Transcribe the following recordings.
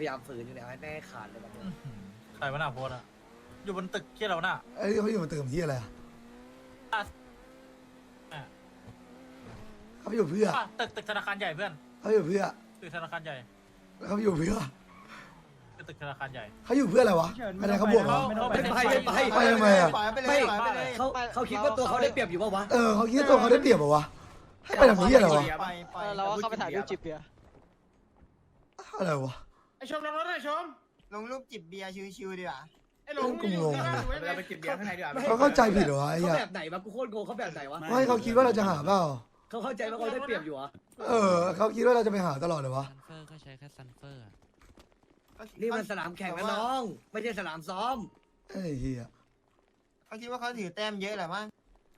พยายามฝืนอยู่เนี่ยเอาให้แม่ให้ขาดเลยแบบนี้ใครวะน่ะโพสต์อะอยู่บนตึกที่เราน่ะไอ้ยเขาอยู่บนตึกที่อะไรอะอะเขาไปอยู่เพื่ออะตึกตึกธนาคารใหญ่เพื่อนเขาอยู่เพื่อตึกธนาคารใหญ่เขาไปอยู่เพื่อ ตึกธนาคารใหญ่ เขาอยู่เพื่ออะไรวะไม่ได้เขาบวกเหรอเขาไม่ไปไม่ไปไปทำไมอะปล่อยไปเลยปล่อยไปเลยเขาเขาคิดว่าตัวเขาได้เปรียบอยู่ป่าวะเออเขาคิดว่าตัวเขาได้เปรียบเหรอวะให้ไปทำนี้อะไรวะปล่อยปล่อยเราก็เข้าไปถ่ายรูปจิบเบียร์อะไรวะไอชมลงรถหน่อยชมลงรูปจิบเบียร์ชิวๆดีกว่าไอหลงกูงง เราไปกินเบียร์ข้างในดีกว่าเขาเข้าใจผิดเหรอวะไอ้เขาเหี้ยแบบไหนวะกูโคตรงงเขาแบบไหนวะไม่เขาคิดว่าเราจะหาเปล่า เขาเข้าใจว่าเขาได้เปรียบอยู่เหรอเออเขาคิดว่าเราจะไปหาตลอดเลยวะ ซันเฟอร์ก็ใช้แค่ซันเฟอร์อะนี่มันสนามแข่งนะน้อง ไม่ใช่สนามซ้อม ไอ้เหี้ยเขาคิดว่าเขาถือแต้มเยอะแหละมั้ง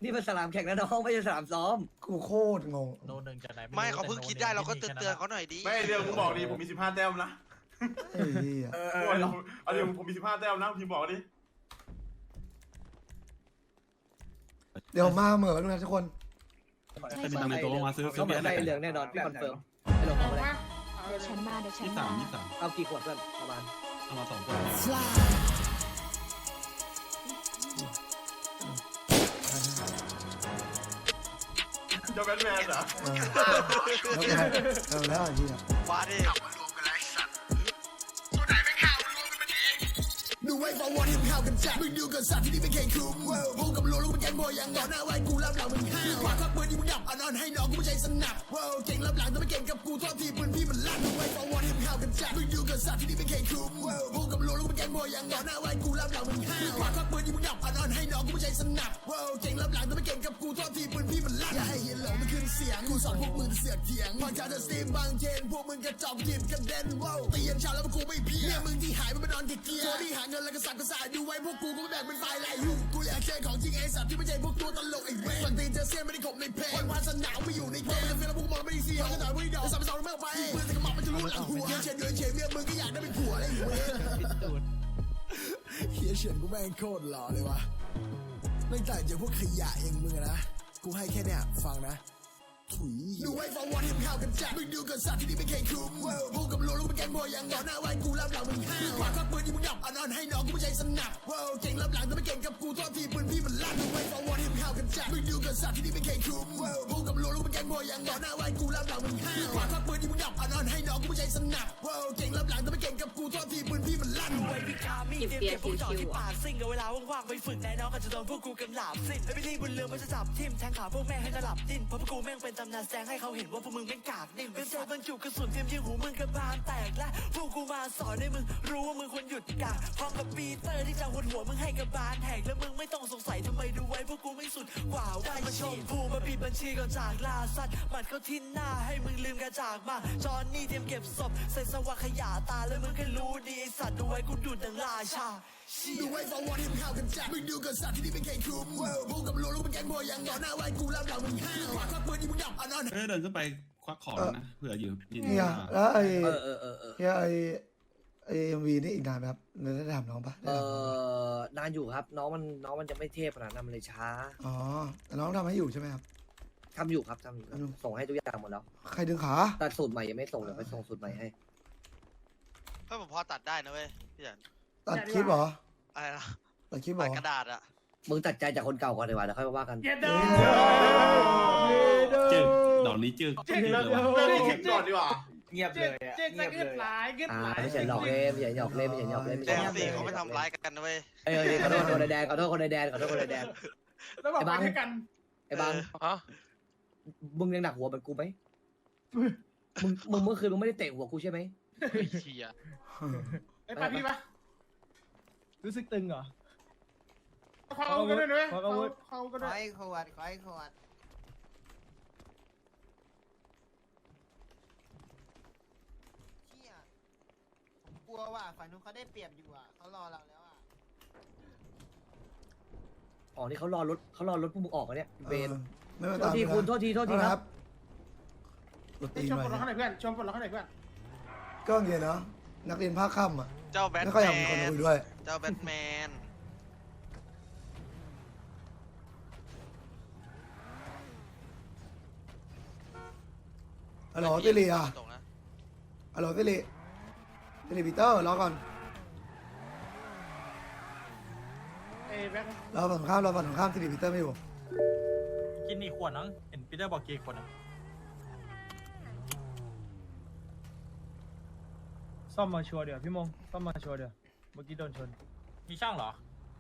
นี่มันสนามแข่งนะน้องไม่ใช่สนามซ้อม กูโคตรงง โนหนึ่งจากไหนไม่รู้เขาเพิ่งแต่คิดได้เราก็โเตือนเตือนเขาหน่อยดิไม่เดี๋ยวผมบอกดิผมมีสิบห้าแต้มนะ ไอ้เหี้ยเออเออเอาเดี๋ยวผมมีสิบห้าแต้มนะพิมพ์บอกดิเดี๋ยวมาเหมือนกันทุกคนเป็นตังในตัวมาซื้อซื้เขาอเหมืเบีอยนร์ได้ได้เหลืองแน่นอนพี่คอนเฟิร์มไอ้หลงเอาไปเลยเอาเดี๋ยวฉันมาเดี๋ยวฉันยี่สามยี่สามเอากี่ขวดเพื่อนประมาณเอามาสองตัวเจ้าแบทแมนเหรอเออแล้วไงเออแล้วไอ้เหี้ยมาดิ ดูไว้ฟอร์วอร์ดที่มึงเข้ากันจัดมึงดูกันสัตว์ที่นี่ไม่เคยคุ้มหูกับโลลูกเป็นแกงบอยยังต่อหน้าไว้กูรับหลังมึงห้าวขวาควักปืนที่มึงดับเอานอนให้น้องกูไม่ใช่สนับเก่งรับหลังแต่ไม่เก่งกับกูโทษทีปืนพี่มันลั่นดูไว้เอร์วอร์ดที่มึงเข้ากันจัดมึงดูกันสัตว์ที่นี่ไม่เคยคุ้มหูกับโลลูกเป็นแกงบอยยังต่อหน้าไว้กูรับหลังมึงห้าว ขวาควักปืนที่มึงดับเอานอนให้น้องกูไม่ใช่สนับว้าวเก่งรับหลังแต่ไม่เก่งกับกูโทษทีปืนพี่มันลั่นอย่าให้เห็นหลงมันขึ้นเสียงกูสอนพวกมึงเสือกเถียงพอจะจะซีมบางเทนพวกมึงกระจอกจีบกันเด่นว้าวตียันเช้าแล้วพวกกูไม่เพียเนี่ยมึงที่หายมันไปนอนติดเกียร์ตัวที่หาเงินแล้วก็สับกระสายดูไว้พวกกูก็ไม่แบ่งเป็นฝ่ายไรหูกูอยากเจอของจริงไอ้สัตว์ที่ไม่ใช่พวกตัวตลกไอ้เว้ยวันตีนเจอเสี้ยนไม่ได้ขบในเพลงวันวานสนามไม่อยู่ในเกมมันจะเฟี้ยแล้วพวกมึงไม่ได้เสียเขาก็ต่อยไม่ได้ดอกสามสองไม่เอาไปปืนใส่กระหม่อมมันจะรู้หลังหัวเฮียเฉียนเดือนเฉียนเมียมึงก็อยากได้เป็นผัวไอ้เว้ย เฮียเฉียนกูแม่งโคตรหล่อเลยวะไม่ต่างจากพวกขยะอย่างมึงอะนะ กูให้แค่เนี้ยฟังนะถุยดูไว้ฟอร์วอร์ดที่มึงเข้ากันจัดมึงดูกันสัตว์ที่นี่ไม่เคยคุ้มกูกับโลลู กเป็นแกงบอยยังต่อหน้าไว้กูรับหลังมึงห้าวขวาควักปืนที่มึงดับอานอนให้น้องกูไม่ใช่สนับว้าวเก่งรับหลังแต่ไม่เก่งกับกูโทษทีปืนพี่มันลั่นดูไว้ฟอร์วอร์ดที่มึงเข้ากันจัดมึงดูกันสัตว์ที่นี่ไม่เคยคุ้มกูกับโลลูกเป็นแกงบอยยังต่อหน้าไว้กูรับหลังมึงห้าวขวาควักปืนที่มึงดับอานอนให้น้องกูไม่ใช่สนับว้าวเก่งรับหลังแต่ไม่เก่งกับกูโทษทีปืนพี่มันลั่นจิบเบียร์ชิวๆอะซิ่งกับเวลาว่างๆไปฝึกแน่น้องก็จะโดนพวกกูกำหลาบสิ้นไอ้พี่บุญเรือมันจะจับทิมแทงขาพวกแม่ให้ระลับดิ้นเพราะพวกกูแม่งเป็นตำนานแสงให้เขาเห็นว่าพวกมึงแม่งกากนิ่มเป็นเศษบรรจุกระสุนเทียมยิงหูมึงกระบาลแตกและพวกกูมาสอนให้มึงรู้ว่ามึงควรหยุดกากพร้อมกับปีเตอร์ที่จะหัวหัวมึงให้กระบาลแหกแล้วมึงไม่ต้องสงสัยทำไมดูไว้พวกกูไม่สุดกว่าได้มาชมพูมาปิดบัญชีก่อนจากลาสัตว์หมัดเข้าที่หน้าให้มึงลืมกระจากมาจอนนี่เตรียมเก็บศพใส่สวะขยะตาแล้วมึงก็รู้ดีไอสัตว์ดูไว้กูดูดดังราชาดูไว้ฟอร์วอร์ดที่มึงเข้ากันจัดมึงดูกันสัตว์ที่นี่ไม่เคยคุ้มกูกับโลลูกเป็นแกงบอยยังต่อหน้าไว้กูรับหลังมึงห้าวขวาควักปืนที่มึงดับเอานอนเฮ้ยเดินขึ้นไป ควักของนะเผื่ออยู่ที่เนี่ยแล้วไอ้เออเออเออเออเฮียไอ้ไอ้เอ็มวีนี่อีกนานไหมครับเดี๋ยวได้ถามน้องปะเออนานอยู่ครับน้องมันน้องมันจะไม่เทพขนาดนั้นมันเลยช้าอ๋อแต่น้องทำให้อยู่ใช่ไหมครับ ทำอยู่ครับทำอยู่ครับอืม ส่งให้ทุกอย่างหมดแล้วใครดึงขา แต่สูตรใหม่ยังไม่ส่งเดี๋ยวไปส่งสูตรใหม่ให้เฮ้ยผมพอตัดได้นะเว้ยพี่จันตัดคลิปเหรออะไรนะตัดคลิปเหรตัดอกระดาษอะมึงตัดใจจากคนเก่าก่อนดีกว่าเดี๋ยวค่อยมาว่ากันเย็ดเด้อจึก ดอกนี้จึกเจ๊งจึกแล้เลวยว่ะเรื่องนี้คิดก่อนดีกว่าเงียบเลยเจ๊งจะเงียบหลายเงียบอ่าหลายไม่ใช่หยอกเล่นไม่ใช่หยอกเล่นไม่ใช่หยอกเล่นไม่แดใช่งหยอกสิเล่นเขาไม่ทำร้ายกันนะเว้ยเอ้ยเอ้ยขอโทษคนในแดนขอโทษคนในแดนขอโทษคนในแดนแล้วบอกไปด้วยกันไอ้บางฮะมึงยังหนักหัวเหมือนกูไหมมึงมึงเมื่อคืนมึงไม่ได้เตะหัวกูใช่ไหมเชียไอ้ปาพี่ปะรู้สึกตึงเหรอเขาเอากันด้วยนะเว้ยขอเขาอาวุธเขาขกันอด้วยให้ขวดขอให้ขวดเชี่ยผมก ลัวว่าฝั่งนู้นเขาได้เปรียบอยู่อะเขารอเราแล้วอะอ๋อนี่เขารอรถเขารอรถพวกมึงออกอะเนี่ยเวรไม่มาโทตาษมทีคุณโทษทีโทษทีครับรถไอ้ตีนชมไปปลดล็อกข้างไหนเพื่อนชมปลดล็อกข้างไหนเพื่อนก็อย่างเงี้ยเนาะนักเรียนภาคค่ำอะเจ้าแบทไม่แมค่อยอยากมีคนนคุยด้วย เจ้าแบทแมนเฮัลโหลสิริอะตรงนะฮัลโหล สิริสิริปีเตอร์รอก่อนเอ้ยแบ็ครอฝั่งตรงข้ามรอฝั่งตรงข้ามสิริปีเตอร์ไม่อยู่กินอีกขวดนึงเห็นปีเตอร์บอกกินอีกขวดนึงซ่อมมาชัวร์เดี๋ยวพี่มงซ่อมมาชัวร์เดี๋ยวเมื่อกี้โดนชน มีช่างเหรอ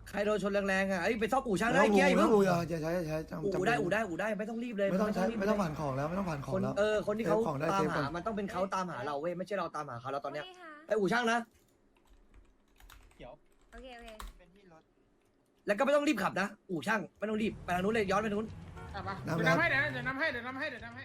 ใครโดนชนแรงๆอะไอ้ยไปซ่อมอู่ช่างไม่ได้ต้องเกียร์อย่าไม่เพิ่ต้องงอูอย่าใช้ใช้จำอู่จำได้อู่ได้อู่ได้ไม่ต้องรีบเลยไม่ต้องใช้รีบไม่ต้องเลยผ่านของแล้วไม่ต้องผ่านขอคงนแล้ว เออคนที่เขาเซฟของได้ตามเซฟก่หาอน มันต้องเป็นเขาตามหาเราเว้ยไม่ใช่เราตามหาเขาแล้วตอนเนี้ย ไอ้อู่ช่างนะ โอเค โอเค เป็นที่รถแล้วก็ไม่ต้องรีบขับนะ อู่ช่างไม่ต้องรีบไปทางนู้นเลยย้อนไปทางนู้น อะมาเดี๋ยวน้ำให้เดี๋ยวเดี๋ยวน้ำให้เดี๋ยวน้ำให้เดี๋ยวน้ำให้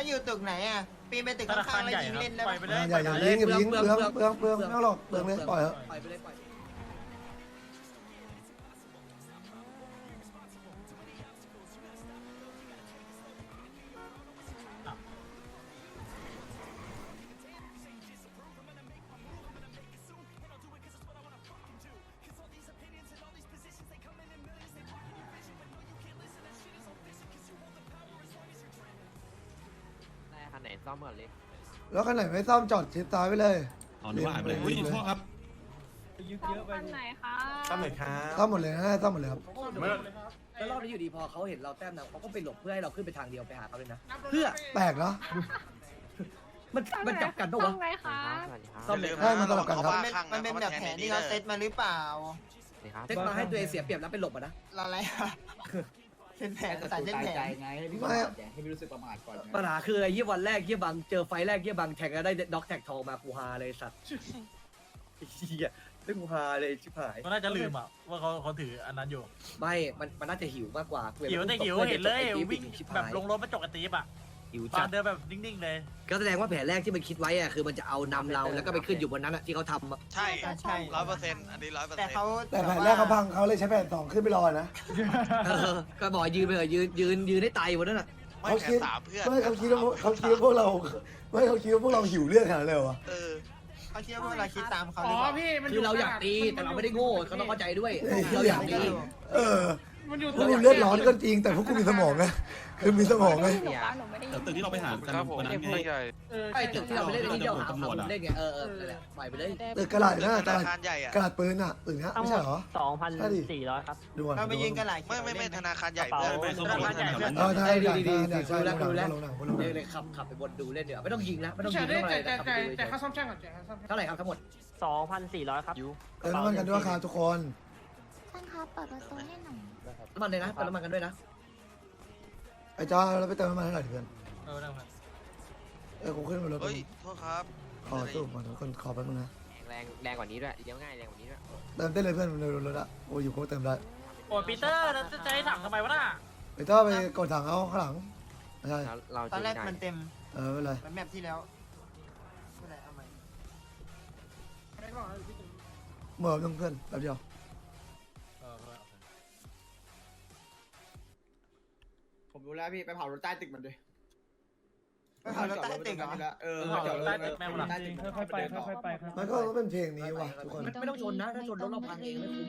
เขาอยู่ตึกไหนอะปีนไปตึกธนาข้าคางรๆแล้วใหญ่ยิงครับเล่นได้ปล่ปะอยไปเลย อย่าอย่ายิงอย่ายิงเปลืองเปลืองเปลืองไม่ต้องหรอกเปลืองเลยปล่อยเถอะ ปล่อยไปเลยปล่อย นไหนซ่อมก่อนเลยแล้วคันไหนไม่ซ่อมจอดชิดซ้ายไปเลยอ๋อนึกว่าหายไปเลยอุ้ยพ่อครับยึดเยอะไปคันไหนคะตั้มหน่อยครับซ่อมหมดเลยนะซ่อมหมดเลยครับไม่แล้วรอบนี้อยู่ดีพอเขาเห็นเราแต้มนะเขาก็ไปหลบเพื่อให้เราขึ้นไปทางเดียวไปหาเขาเลยนะน้ำรถเพื่อแปลกเนาะมันมันกลับกันปะวะทำไงคะซ่อมอย่าลืมให้มันสลับกันครับเขามันบ้าเป็นข้างมันเป็นแบบแผนที่เขาเซตมาหรือเปล่าเซ็ตมาให้ตัวเองเสียเปรียบแล้วไปหลบอะนะอะไรอะ เป็นแผนสายเส้นแผนไม่ปัญหาคือไอ้ยี่วันแรกยี่บังเจอไฟแรกยี่บังแทงแล้วได้ด็อกแท็กทองมากูฮาเลยสัตว์เฮียเรื่องกูฮาเลยชิบหายมันน่าจะลืมอะว่าเขาเขาถืออันนั้นอยู่ไม่มันมันน่าจะหิวมากกว่ากูหิวแต่หิวเห็นเลย วิ่งชิบแบบหายลงรถมาจกกระตีบอะ หิวปาจัดเดินแบบนิ่งๆเลย ก็แสดงว่าแผนแรกที่มันคิดไว้อะคือมันจะเอานำเราแล้วก็ไปขึ้นอยู่บนนั้นอะที่เขาทำอะใช่ใช่ ร้อยเปอร์เซ็นต์อันนี้ร้อยเปอร์แต่เซ็นต์เขาแต่แผนแรกเขาพังเขาเลยใช้แผนสองขึ้นไปรอนะ เออก็บอกยืนไปเถอะยืนยืนยืนให้ตายบนนั้นอะไม่เขาแผคินดสามเพื่อนไม่เขาคิดว่าเขาคิดว่าพวกเราไม่เขาคิดว่าพวกเราหิวเรื่องขนาดนั้นเลยเหรอวะเออ เขาคิดว่าพวกเราคิดตามเขาอ๋หรืออเปล่าพี่มันคือเราอยากตีแต่เราไม่ได้โง่เขาต้องเข้าใจด้วยเราอยากตีเออ มันอยู่พวกกูเลือดร้อนก็จริงแต่พวกกูมีสมองไงคือมีสมองไงหนูปะหนูไม่ได้ยิแต่นตึกที่เราไปหากันวันนั้นไงเออไอ้ตึกที่เราไปเล่นที่เราหาตำรวจหาอะเล่นไงเออเออนั่นแหละปล่อยไปเลยตึกกระดาษนะธกระนาดาษคารใหญ่อะกระดาษปืนอะตึกเนี้ยไม่ใช่เหรอ สองพันใช่ดิ สี่ร้อยครับดูก่อนเราไปยิงกระหล่ไม่ไม่ไม่ธนาคารใหญ่กระเป๋าเพื่อนไม่เขาบอกว่าแถวนั้นเออใช่ดีใช่ดีใช่ดีใช่ดูแล้วดูแล้วลงหนังลงหนังเลยเลยขับขับไปบนดูเล่นเดี๋ยวไม่ต้องยิงนะไม่ต้องพี่ยิชางยไม่ได้ต้องอะไรแต่นะแต่ขับไปดูเฉแต่แต่ค่ายซ่อมช่างก่อนจ่ายค่าซ่อมช่างเท่าไหร่ครับทั้งหมด สองพันสี่ร้อยครับ เติมน้ำมันกันด้วยครับทุกคน ท่านคะเปิดประตูให้หน่อยน้ำมันเลยนะเติมน้ำมันกันด้วยนะไอ้จ้าเราไปเติมน้ำมันให้หน่อยดิเพื่อนเออนั่งมาเออกูขึ้นมารถเฮ้ยโทษครับขอตู้มาทุกคนขอแป๊บนึงนะแรงแรงกว่านี้ด้วยเลี้ยวง่ายแรงกว่านี้ด้วยเติมได้เลยเพื่อนในรถอะโอ้ยอยู่กูเติมได้โอ้ยปีเตอร์แล้วจะใช้ถังทำไมวะน่ะไอ้จ้าไปกดถังเอาข้างหลังไม่ใช่เราตอนแรกมันเต็มเออไม่เป็นไรมันแมปที่แล้วไม่เป็นไรเอาใหม่ไม่บอกนะพี่ตุ๋ยเมื่อนึงเพื่อนแป๊บเดียว ผมรู้แล้วพี่ไปเผารถใต้ตึกมันด้วยไปเผารถใต้ตึกเหรอเออเออจอดรถใต้ตึกแม่งหลังค่อยๆไปค่อยๆไปมันก็ต้องเป็นเพลงนี้ว่ะทุกคน ไม่ต้องชนนะถ้าชนรถเราพังเองไม่คุ้ม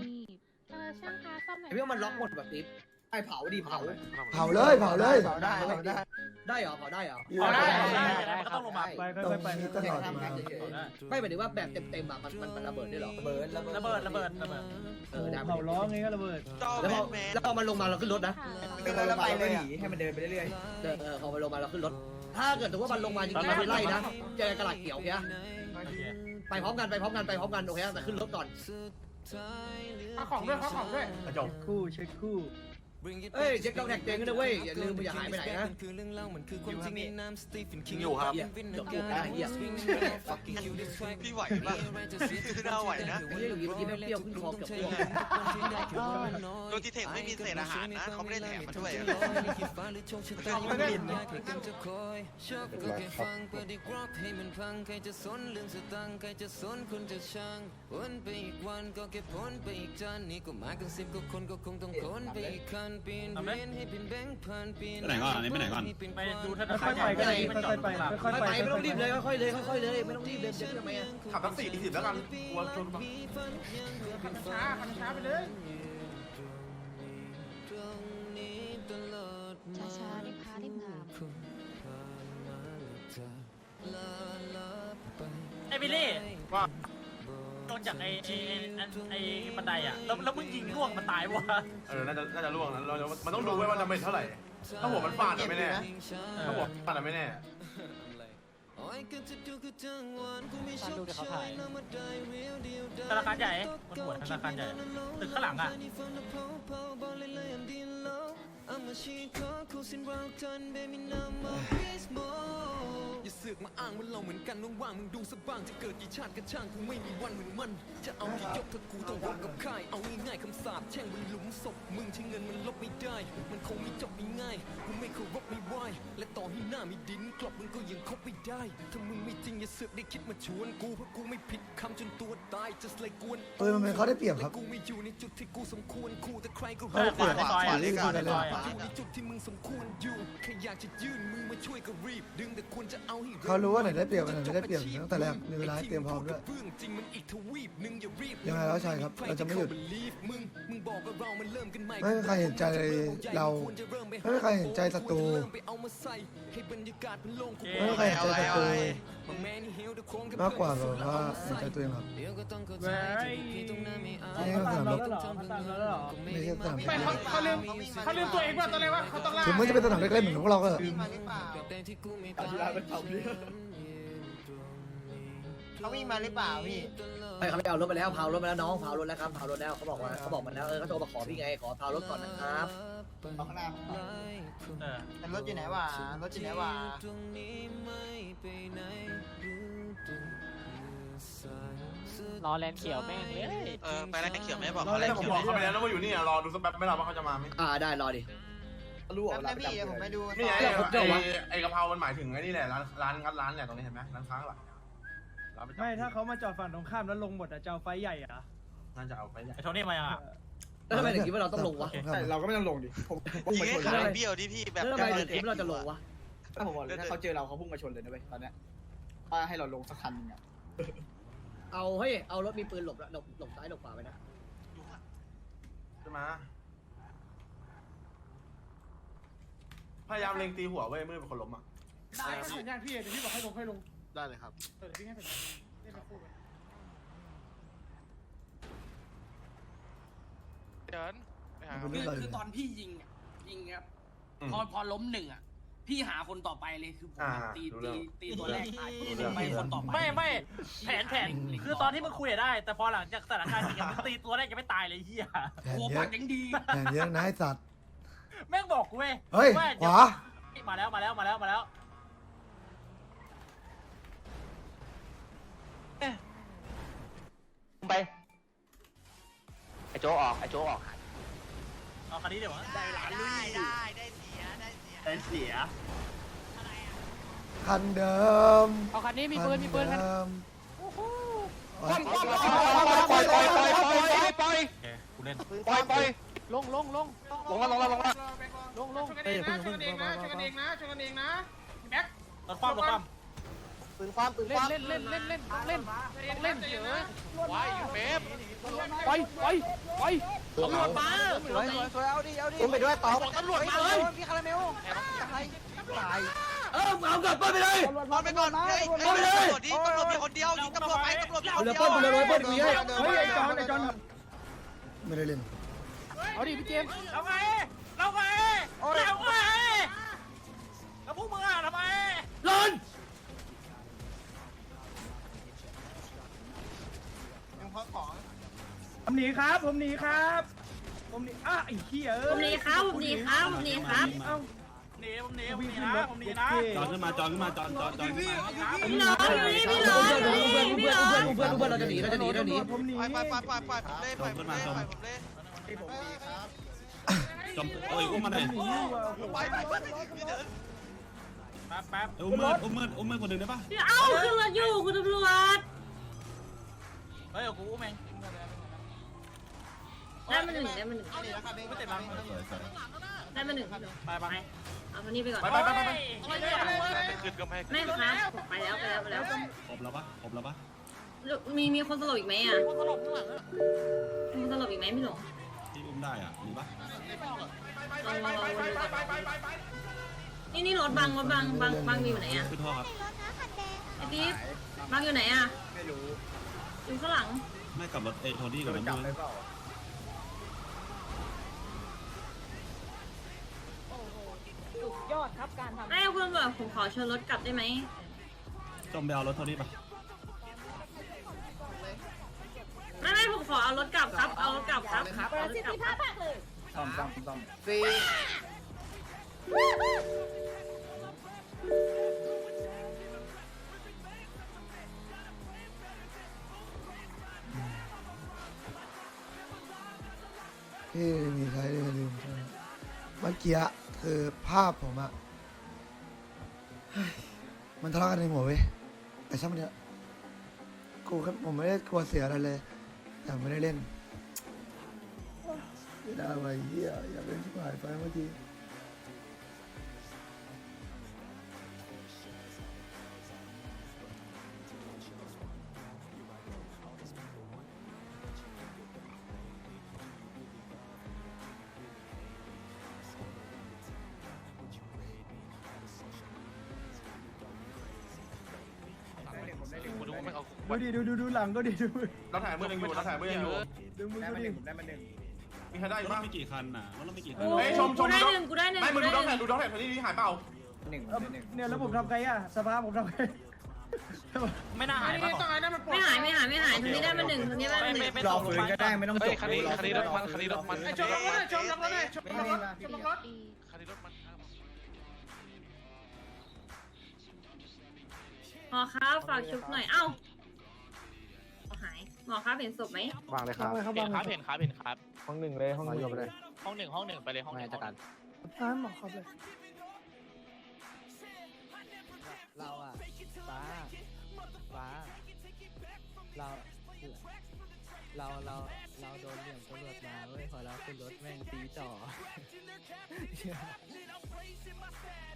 เออช่างคะซ่อมหน่อย ไอ้พี่ว่ามันล็อกหมดแบบนี้ ไอ้เผาดิเผาเผาเลยเผาเลยเผาได้เผาได้ ได้เหรอเผาได้เหรอเอาได้ได้ได้มันก็ต้องลงมา ไปต้องมีตลอดมาไม่หมายถึงว่าแบบเต็มๆอะมันมันมันระเบิดได้เหรอระเบิดระเบิดระเบิดระเบิดเออได้เผาล้อไงก็ระเบิดเจ้าแล้วแมพอนแมนแล้วพอมันลงมาเราขึ้นรถนะคือเราไปเลยอะให้มันเดินไปเรื่อยเออเออพอมันลงมาเราขึ้นรถ ถ้าเกิดถือว่ามันลงมาจริงๆเราไปไล่นะเจอกระดาษเขียวเนี้ยโอเคไปพร้อมกันไปพร้อมกันไปพร้อมกันโอเคแต่ขึ้นรถก่อนเอาของด้วยเอาของด้วยๆคู่เช็คคู่ เอ้ยเช็คด็อกแท็กเจงกันนะเว้ยอย่าลืมอย่าหายไปไหนนะอยู่ครับเหี้ยเกือบถูกแล้วไอ้เหี้ยพี่ไหวปะน่าไหวนะไอ้เหี้ยอย่างงี้เมื่อกี้แม่งเปรี้ยวขึ้นคอเกือบอ้วกโดนที่เทคไม่มีเศษอาหารนะเขาไม่ได้แถมมาด้วยอะเอาไปเล่นเอาไหมไปไหนก่อนอันนี้ไปไหนก่อน ไปดูธนาคาค่รอยๆใหไปญ่ก็ได้ค่อยๆไปค่อยๆไปไปไปไม่ต้องรีบเลยค่อยๆเลยค่อยๆเลยไม่ต้องรีบเลยเดี๋ยวทำไมอะขับตั้งสี่สิบแล้วกันกลัวชนปะขับช้าขับช้าไปเลยช้าๆริมพาริมงามไอ้บิลลี่ว่า ลงจากไอ้ไอ้ไอ้ไอ้บันไดอะแล้วแล้วมึงยิงล่วงมันตายวะเออ น่าจะ น่าจะล่วงนะเราจะมันต้องดูไว้ว่าดาเมจเท่าไหร่ ถ้าหัวมันฟาดอะไม่แน่ ถ้าหัวฟาดอะไม่แน่ธนาคารใหญ่บนหัวธนาคารใหญ่ตึกข้างหลังอะ อย่าเสือกมาอ้างว่าเราเหมือนกันว่างๆมึงดูสักบ้างจะเกิดกี่ชาติก็ช่างกูไม่มีวันเหมือนมัน จะเอากี่ยกถ้ากูต้องรบกับค่าย เอาง่ายๆคำสาปแช่งบนหลุมศพมึงใช้เงินมันลบไม่ได้ มันคงไม่จบไม่ง่ายกูไม่เคารพไม่ไหวและต่อให้หน้ามีดินกรอบมึงก็ยังคบไม่ได้ ถ้ามึงไม่จริงอย่าเสือกได้คิดมาชวนกูเพราะกูไม่ผิดคำจนตัวตาย just like กวนเออมันเป็นเขาได้เปรียบครับกูไม่อยู่ในจุดที่กูสมควรคู่แต่ใครก็เออขวาในซอยอะรีบขวาในดูซกัอนยเลยอะอยู่ในจุดที่มึงสมควรอยู่แค่อยากจะยื่นมือมาช่วยก็รีบ ดึงแต่ควรจะเอาให้เขารู้ว่าไหนได้เปรียบอันไหนไม่ได้เปรียบตั้งแต่แรกมีเวลาให้เตรียมพร้อมด้วยเบื้องจริงมันอีกทวีปหนึ่งอย่ารีบยังไงแล้วชายครับ เราจะไม่หยุดมึงมึงบอกกับเรามันเริ่มกันใหม่ไม่มีใครเห็นใจเราไม่มีใครเห็นใจศัตรูไปเอามาใส่ให้บรรยากาศมันโล่งไม่มีใครเห็นใจศัตรูบางแม่นี่เฮลเดอะโค้งมากกว่าแบบว่าเห็นใจตัวเองครับเดี๋ยวก็ต้องเข้าใจเว้ยที่ตรงหน้าไม่เอานี่ก็สนามรบแล้วเหรอเขาตามเราแล้วเหรอไม่ใช่สนามไม่เขาเขาลืมเขาลืมตัวเองว่าตอนแรกว่าเขาต้องล่าถึงมันจะเป็นสนามเล็กๆเหมือนพวกเราก็เถอะวิ่งมาหรือเปล่าเขาวิ่งมาหรือเปล่าพี่ ไม่เขาไปเอารถมาแล้วเผารถมาแล้วน้องเผารถแล้วครับเผารถแล้วเขาบอกว่าเขาบอกมาแล้วเออเขาโทรมาขอพี่ไงขอเผารถก่อนนะครับเอาข้างหน้าผมก่อนเออแต่รถอยู่ไหนวะรถอยู่ไหนวะรอแลนเขียวแม่งเลย เออไปแล้วเขียวไม่บอกเราอะไรเล่นผมเขียวบอกเขาไปแล้วแล้วว่าอยู่นี่อะรอดูสักแป๊บไม่รอว่าเขาจะมาไหมอ่าได้รอดิ แป๊บนะพี่เดี๋ยวผมไปดูนี่ไงเดี๋ยวผมเดี๋ยววะไอ้ไอ้กะเพรามันหมายถึงไอ้นี่แหละร้านร้านงัดร้านเนี่ยตรงนี้เห็นไหมร้านค้างหลังเนี่ยร้านประจำไม่ถ้าเขามาจอดฝั่งตรงข้ามแล้วลงหมดอะจะเอาไฟใหญ่อะน่าจะเอาไปใหญ่ไอ้โทนี่มายังอะแล้วทำไมถึงคิดว่าเราต้องลงวะเราก็ไม่ต้องลงดิผมยิงให้ขาเบี้ยวดิพี่แบบแล้วทำไมถึงคิดว่าเราจะลงวะถ้าผมบอกเลยถ้าเขาเจอเราเขาพุ่งมาชนเลยนะเว้ยตอนเนี้ยว่าให้เราลงสักคันนึงอะเอาเฮ้ยเอารถมีปืนหลบแล้วหลบหลบซ้ายหลบขวาไปนะใช่ไห พยายามเล็งตีหัวเว้ยมือเป็นคนล้มอะได้ครับสัญญาณพี่เดี๋ยวพี่บอกให้ลงให้ลงได้เลยครับเออเดี๋ยวพี่ให้สัญญาณเล่นมาคู่กันเดินคือคือตอนพี่ยิงอะยิงครับอืมพอพอล้มหนึ่งอะ พี่หาคนต่อไปเลยคือผมอ่าตีรู้เรื่ตีองตีตัวแรกตายรู้เรื่องไปคนต่อไปไม่ไม่แผนแผนคือตอนที่มึงคุยอะได้ แต่พอหลังจากสถานการณ์จริงอะมึงตีตัวแรกยังไม่ตายเลยเฮียแผนหัวเยปัอะกยังดีแผนเยอะนะไอ้สัตว์ แม่งบอกกูเว้ยเฮ้ย ว่าขเดี๋ยววามาแล้วมาแล้วมาแล้วมาแล้วไป ไอโจออก ไอโจออก เอาคันนี้เดี๋ยวะได้ได้ได้ได้เสียได้เสียได้เสีย คันเดิมเอาคันนี้มีปืนมีปืนคัคันเดิมปล่อยปล่อยปล่อยปล่อยปล่อยปล่อยปล่อยโอเคกูเล่น ปล่อยปล่อยลงลงลงลงมาลงมาลงมา ลงลงชนกันเองนะชนกันเองนะชนกันเองนะชนกันเองนะแบ็ครถคว่ำรถคว่ปืนความปืนเล่คนวามเล่นเล่นเล่นเล่นต้องเล่นต้องเล่นใจเดี๋เย็ยนวนะว้ายเป๊ปปล่อยปล่อยปล่อยตำรวจมาสวยสวยสวยเอาดิเอาดิตุ้มไปด้วยต่อตำรวจมาเลยพี่คาราเมลตายตายเออเอากลับป้นไปเลยรอไปก่อนเฮ้ยเฮ้ยตำรวจดิตำรวจมีคนเดียวยิงตำรวจไปตำรวจมีคนเรืเดีอยวป้นไปเลยป้นกูยัยเฮ้ยไอ้จอนไอ้จอนไม่ได้เล่นเอาดิพี่เจมส์ำเราไงเราไง เราไงแล้วพวกมึงอะทำไมลนยังพราะของผมหนีครับ ผมหนีครับ ผมหนีอะไอ้เหี้ยผมหนีครับผมหนีครับผมหนีครับเอ้าหนีผมหนีผมหนีนะผมหนีนะจอนขึ้นมาจอนขึ้นมาจอนจอนจอนพี่น้องอยู่นี่พี่น้องอยู่นี่พี่น้องเพื่อนเพื่อนเพื่อนเราจะหนีเราจะหนีเราจะหนีผมหนีไปไปไปไปไปผมเล่นไปผมเล่นไปผมเล่น จอมเอ้ยอุ้มมาหน่อยไปไปไปพี่เดินแป๊บแป๊บอุ้มมืดอุ้มมืดอุ้มมืดคนหนึ่งได้ปะเอ้าคือรถอยู่คุณตำรวจเฮ้ยกูอุ้มเองได้มาหนึ่งได้มาหนึ่งไม่ติดบังสวยสวยได้มาหนึ่งไปไปเอาคนนี้ไปก่อนไปไปไปไปไปขึ้นก็ไม่ไม่ครับไปแล้วไปแล้วไปแล้วครบแล้วปะครบแล้วปะมีมีคนสลบอีกไหมอะมีคนสลบอีกไหมพี่หลงที่อุ้ม ได้อะมีปะนนี่นี่รถบังรถบังบังบังอยู่ไหนอะขึ้นท่อครับไอ้บิ๊บบังอยู่ไหนอะไม่รู้อยู่ข้างหลังไม่กลับรถเอโทนี่กับน้ำจับมืได้อเปล่าไอ้คุณตำรวจผมขอเชิญรถกลับได้ไหมจอมไปเอารถโทนี่ปะ ไม่ไม่ผมขอเอารถกลับครับ เอารถกลับครับเอารถกลับครับซ่อมซ่อมซ่อมที่มีใครได้ลืมใช่ไหมเมื่อกี้คือภาพผมอะเฮ้ยมันทะเลาะกันในหัวเว้ยแต่ช่างมันเถอะกูครับผมไม่ได้กลัวเสียอะไรเลย แต่ไม่ไดูว่ามันเอาดูดิดูดูดูหลังก็ดิดูเราถ่ายมือยังอยู่เราถ่ายมือยังอยู่ดูมือได้ก็มาหดินึ่งผมได้มาหนึ่งมีใครได้รอีถกบ้างมีกี่คันน่ะรถมีกี่คันโอ้เฮ้ยชมชกูมได้หนึ่งกูได้หนึ่งไม่กูมึงดูได้ด็อกหแท็นึ่งกดูด็อกแท็กคนนี้หายเปล่าหนึ่งเอ้าหนึ่งเนี่ยแล้วผมทำไงอะสภาพผมทำไงไม่น่าหายนี่ป่ะต้องไอ้นั่นมันปลดไม่หายไม่หายไม่หายทีนี้ได้มาหนึ่งทีนี้ได้ไม่มาหนึ่ไม่งไม่รอตกฝืนก็ได้ไม่ต้องจเฮ้ยบคันนี้คันนี้รถมันคันนี้รถมันไอ้ชมรถเลยชมรถเลยชมรถรถชมรถคันนี้รถมันหมอครับฝากชุบหน่อยเอ้า หายหมอครับเห็นศพไหมวางเลยครับเห็นครับเห็นครับเห็นครับ ห้องหนึ่งเลยห้องหนึ่งเลยห้องหนึ่งห้องหนึ่งไปเลยห้องหนึ่งจัดการอ่าหมอครับเลยเราอะฟ้าฟ้าเราเราเราเราโดนเหลี่ยมตำรวจมาเว้ยพอเราขึ้นรถแม่งตีจ่อ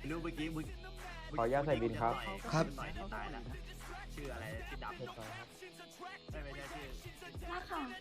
รู้เมื่อกี้มึงขออนุญาตใส่บินครับ ครับตายแล้วชื่ออะไรชื่อดำ 这位将军上